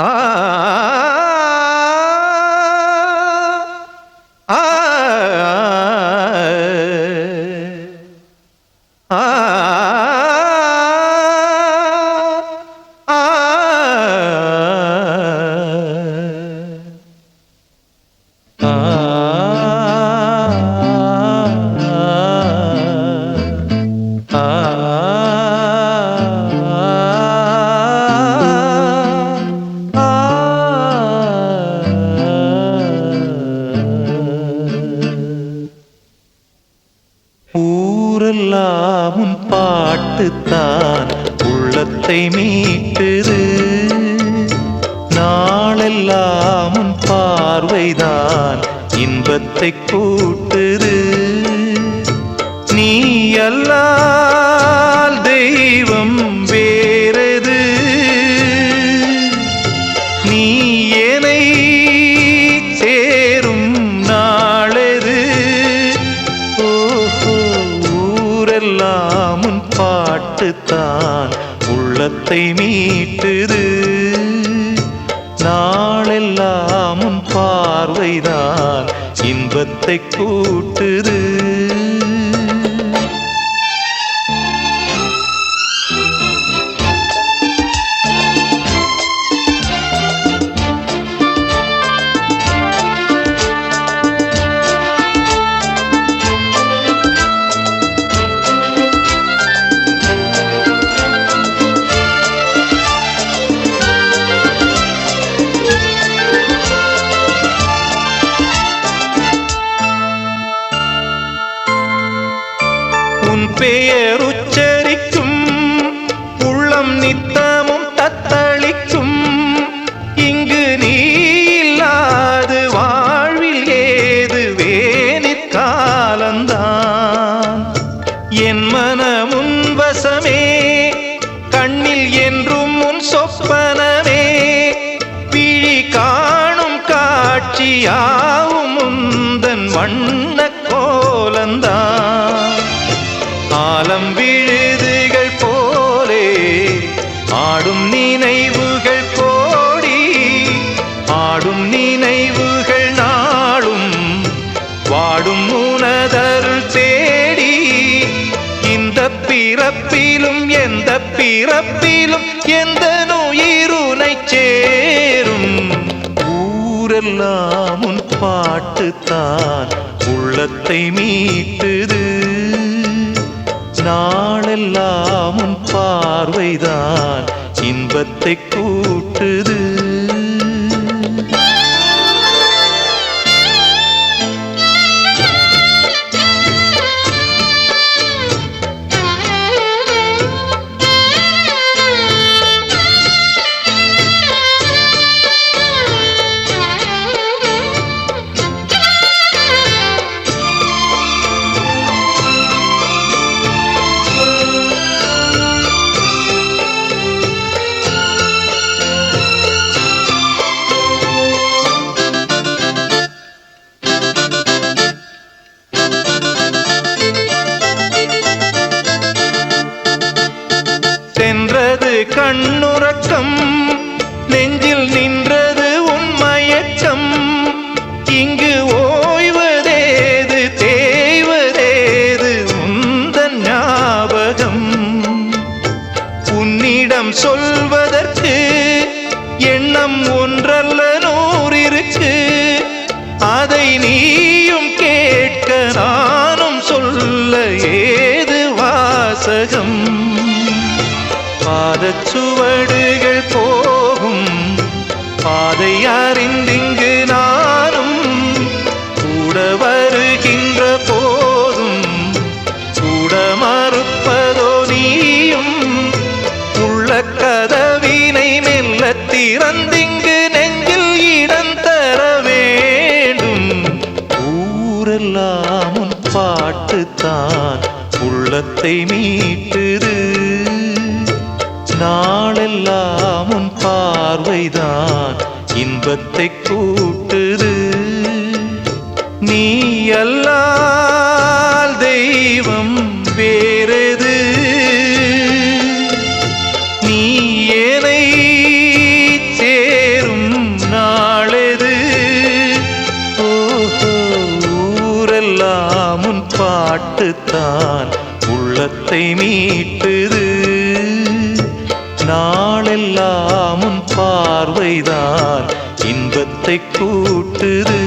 Ah, ah, ah. ah, ah, ah. பாட்டுத்தான் உள்ளத்தை மீட்டுது. நாளெல்லாம் உன் பார்வைதான் இன்பத்தை கூட்டுது. நீ அல்லால் தெய்வம் வேறது? நீ ஏனை பாட்டுத்தான் உள்ளத்தை மீட்டுது. நாளெல்லாம் பார்வைதான் இன்பத்தை கூட்டுது. உன் வாடும் நினைவுகள் நாளும் வாடும் உனதருள் தேடி இந்த பிறப்பிலும் எந்த பிறப்பிலும் எந்த நோயிருனை சேரும். ஊரெல்லாம் உன் பாட்டுத்தான் உள்ளத்தை மீட்டுது. நாளெல்லாம் உன் பார்வைதான் இன்பத்தை கூட்டுது. கண்ணுறக்கம். நெஞ்சில் நின்றது உண்மையச்சம் இங்கு ஓ பாதச்சுவடுகள் போகும். பாதை அறிந்திங்கு நானும். கூட வருகின்ற போதும். கூட மறுப்பதோ நீயும். உள்ள கதவினை மெல்ல திறந்திங்கு நெஞ்சில் இடம் தர வேண்டும். ஊரெல்லாம் பாட்டுத்தான். உள்ளத்தை மீட்டுது. நாளெல்லாம் உன் பார்வைதான் இன்பத்தை கூட்டுது. நீ அல்லால் தெய்வம் வேறது? நீ ஏனை சேரும் நாளது? ஊரெல்லாம் உன் பாட்டுத்தான் உள்ளத்தை மீட்டுது. நாளெல்லாம் உன் பார்வைதான். இன்பத்தை கூட்டுது